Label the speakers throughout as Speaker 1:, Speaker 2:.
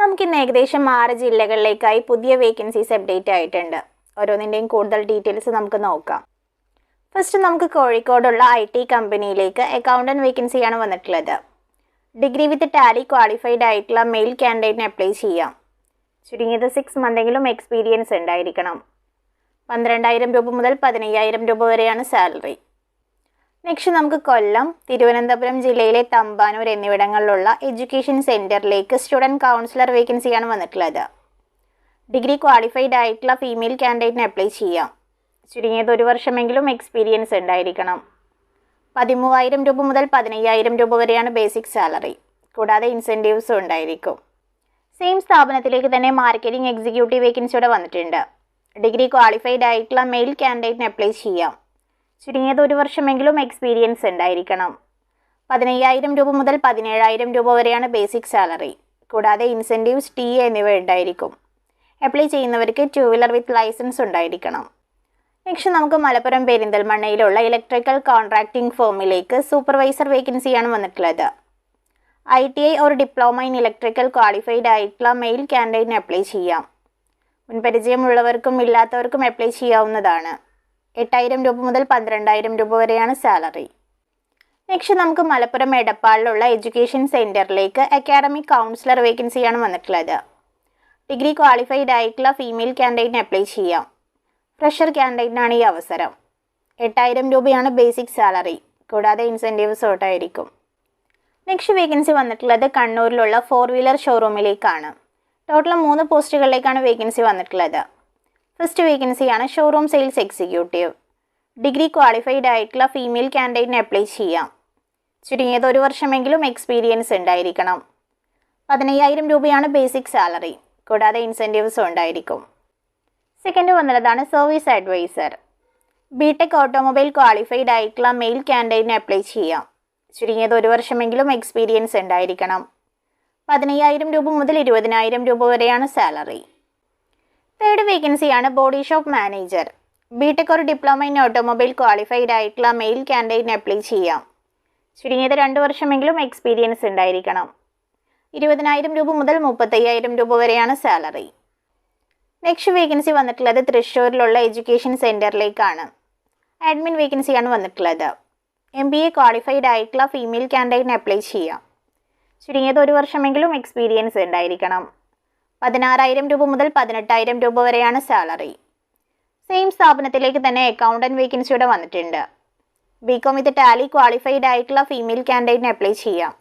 Speaker 1: നമുക്കിന്ന് ഏകദേശം ആറ് ജില്ലകളിലേക്കായി പുതിയ വേക്കൻസീസ് അപ്ഡേറ്റ് ആയിട്ടുണ്ട്. ഓരോന്നിന്റെയും കൂടുതൽ ഡീറ്റെയിൽസ് നമുക്ക് നോക്കാം. ഫസ്റ്റ് നമുക്ക് കോഴിക്കോടുള്ള ഐ ടി കമ്പനിയിലേക്ക് അക്കൗണ്ടന്റ് വേക്കൻസിയാണ് വന്നിട്ടുള്ളത്. ഡിഗ്രി വിത്ത് ടാലി ക്വാളിഫൈഡ് ആയിട്ടുള്ള മെയിൽ കാൻഡിഡേറ്റിന് അപ്ലൈ ചെയ്യാം. ചുരുങ്ങിയത് സിക്സ് മന്തെങ്കിലും എക്സ്പീരിയൻസ് ഉണ്ടായിരിക്കണം. പന്ത്രണ്ടായിരം രൂപ മുതൽ പതിനയ്യായിരം രൂപ വരെയാണ് സാലറി നെക്സ്റ്റ് നമുക്ക് കൊല്ലം തിരുവനന്തപുരം ജില്ലയിലെ തമ്പാനൂർ എന്നിവിടങ്ങളിലുള്ള എഡ്യൂക്കേഷൻ സെന്ററിലേക്ക് സ്റ്റുഡന്റ് കൗൺസിലർ വേക്കൻസിയാണ് വന്നിട്ടുള്ളത്. ഡിഗ്രി ക്വാളിഫൈഡ് ആയിട്ടുള്ള ഫീമെയിൽ കാൻഡിഡേറ്റിന് അപ്ലൈ ചെയ്യാം. ചുരുങ്ങിയത് ഒരു വർഷമെങ്കിലും എക്സ്പീരിയൻസ് ഉണ്ടായിരിക്കണം. പതിമൂവായിരം രൂപ മുതൽ പതിനയ്യായിരം രൂപ വരെയാണ് ബേസിക് സാലറി കൂടാതെ ഇൻസെന്റീവ്സും ഉണ്ടായിരിക്കും. സെയിം സ്ഥാപനത്തിലേക്ക് തന്നെ മാർക്കറ്റിംഗ് എക്സിക്യൂട്ടീവ് വേക്കൻസിയോടെ വന്നിട്ടുണ്ട്. ഡിഗ്രി ക്വാളിഫൈഡ് ആയിട്ടുള്ള മെയിൽ കാൻഡിഡേറ്റിന് അപ്ലൈ ചെയ്യാം. ചുരുങ്ങിയത് ഒരു വർഷമെങ്കിലും എക്സ്പീരിയൻസ് ഉണ്ടായിരിക്കണം. പതിനയ്യായിരം രൂപ മുതൽ പതിനേഴായിരം രൂപ വരെയാണ് ബേസിക് സാലറി കൂടാതെ ഇൻസെന്റീവ്സ് ടി എന്നിവ ഉണ്ടായിരിക്കും. അപ്ലൈ ചെയ്യുന്നവർക്ക് ടു വീലർ വിത്ത് ലൈസൻസ് ഉണ്ടായിരിക്കണം. നെക്സ്റ്റ് നമുക്ക് മലപ്പുറം പെരിന്തൽമണ്ണയിലുള്ള ഇലക്ട്രിക്കൽ കോൺട്രാക്ടിംഗ് ഫേമിലേക്ക് സൂപ്പർവൈസർ വേക്കൻസിയാണ് വന്നിട്ടുള്ളത്. ഐ ടി ഐ ഒരു ഡിപ്ലോമ ഇൻ ഇലക്ട്രിക്കൽ ക്വാളിഫൈഡ് ആയിട്ടുള്ള മെയിൽ ക്യാൻഡിഡേറ്റിന് അപ്ലൈ ചെയ്യാം. മുൻപരിചയമുള്ളവർക്കും ഇല്ലാത്തവർക്കും അപ്ലൈ ചെയ്യാവുന്നതാണ്. എട്ടായിരം രൂപ മുതൽ പന്ത്രണ്ടായിരം രൂപ വരെയാണ് സാലറി. നെക്സ്റ്റ് നമുക്ക് മലപ്പുറം എടപ്പാളിലുള്ള എഡ്യൂക്കേഷൻ സെന്ററിലേക്ക് അക്കാഡമിക് കൗൺസിലർ വേക്കൻസിയാണ് വന്നിട്ടുള്ളത്. ഡിഗ്രി ക്വാളിഫൈഡ് ആയിട്ടുള്ള ഫീമെയിൽ ക്യാൻഡിഡേറ്റിന് അപ്ലൈ ചെയ്യാം. ഫ്രഷർ ക്യാൻഡിഡേറ്റിനാണ് ഈ അവസരം. എട്ടായിരം രൂപയാണ് ബേസിക് സാലറി കൂടാതെ ഇൻസെന്റീവ്സ് ഔട്ടായിരിക്കും നെക്സ്റ്റ് വേക്കൻസി വന്നിട്ടുള്ളത് കണ്ണൂരിലുള്ള ഫോർ വീലർ ഷോറൂമിലേക്കാണ് ടോട്ടൽ മൂന്ന് പോസ്റ്റുകളിലേക്കാണ് വേക്കൻസി വന്നിട്ടുള്ളത്. ഫസ്റ്റ് വേക്കൻസിയാണ് showroom sales executive degree qualified ആയിട്ടുള്ള ഫീമെയിൽ കാൻഡിഡേറ്റിന് അപ്ലൈ ചെയ്യാം. ചുരുങ്ങിയത് ഒരു വർഷമെങ്കിലും എക്സ്പീരിയൻസ് ഉണ്ടായിരിക്കണം. പതിനയ്യായിരം രൂപയാണ് ബേസിക് സാലറി കൂടാതെ ഇൻസെന്റീവ്സും ഉണ്ടായിരിക്കും. Second വന്നുള്ളതാണ് service advisor B Tech automobile qualified ആയിട്ടുള്ള മെയിൽ കാൻഡിഡേറ്റിന് അപ്ലൈ ചെയ്യാം. ചുരുങ്ങിയത് ഒരു വർഷമെങ്കിലും എക്സ്പീരിയൻസ് ഉണ്ടായിരിക്കണം. പതിനയ്യായിരം രൂപ മുതൽ ഇരുപതിനായിരം രൂപ വരെയാണ് സാലറി തേർഡ് വേക്കൻസിയാണ് body shop manager. B Tech ഒരു ഡിപ്ലോമ ഇൻ ഓട്ടോമൊബൈൽ ക്വാളിഫൈഡ് ആയിട്ടുള്ള മെയിൽ ക്യാൻഡിഡേറ്റിന് അപ്ലൈ ചെയ്യാം. ചുരുങ്ങിയത് രണ്ട് വർഷമെങ്കിലും എക്സ്പീരിയൻസ് ഉണ്ടായിരിക്കണം. ഇരുപതിനായിരം രൂപ മുതൽ മുപ്പത്തയ്യായിരം രൂപ വരെയാണ് സാലറി നെക്സ്റ്റ് വേക്കൻസി വന്നിട്ടുള്ളത് തൃശ്ശൂരിലുള്ള എഡ്യൂക്കേഷൻ സെന്ററിലേക്കാണ് അഡ്മിൻ വേക്കൻസിയാണ് വന്നിട്ടുള്ളത്. എം ബി എ ക്വാളിഫൈഡ് ആയിട്ടുള്ള ഫീമെയിൽ ക്യാൻഡിഡേറ്റിന് അപ്ലൈ ചെയ്യാം. ചുരുങ്ങിയത് ഒരു വർഷമെങ്കിലും എക്സ്പീരിയൻസ് ഉണ്ടായിരിക്കണം. പതിനാറായിരം രൂപ മുതൽ പതിനെട്ടായിരം രൂപ വരെയാണ് സാലറി സെയിം സ്ഥാപനത്തിലേക്ക് തന്നെ അക്കൗണ്ടന്റ് വേക്കൻസിയുടെ വന്നിട്ടുണ്ട്. ബികോം വിത്ത് ടാലി ക്വാളിഫൈഡ് ആയിട്ടുള്ള ഫീമെയിൽ കാൻഡിഡേറ്റിന് അപ്ലൈ ചെയ്യാം.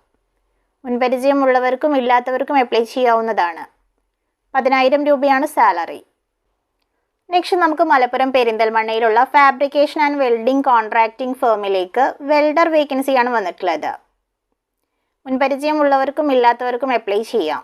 Speaker 1: മുൻപരിചയമുള്ളവർക്കും ഇല്ലാത്തവർക്കും അപ്ലൈ ചെയ്യാവുന്നതാണ്. പതിനായിരം രൂപയാണ് സാലറി നെക്സ്റ്റ് നമുക്ക് മലപ്പുറം പെരിന്തൽമണ്ണയിലുള്ള ഫാബ്രിക്കേഷൻ ആൻഡ് വെൽഡിംഗ് കോൺട്രാക്റ്റിംഗ് ഫേമിലേക്ക് വെൽഡർ വേക്കൻസിയാണ് വന്നിട്ടുള്ളത്. മുൻപരിചയമുള്ളവർക്കും ഇല്ലാത്തവർക്കും അപ്ലൈ ചെയ്യാം.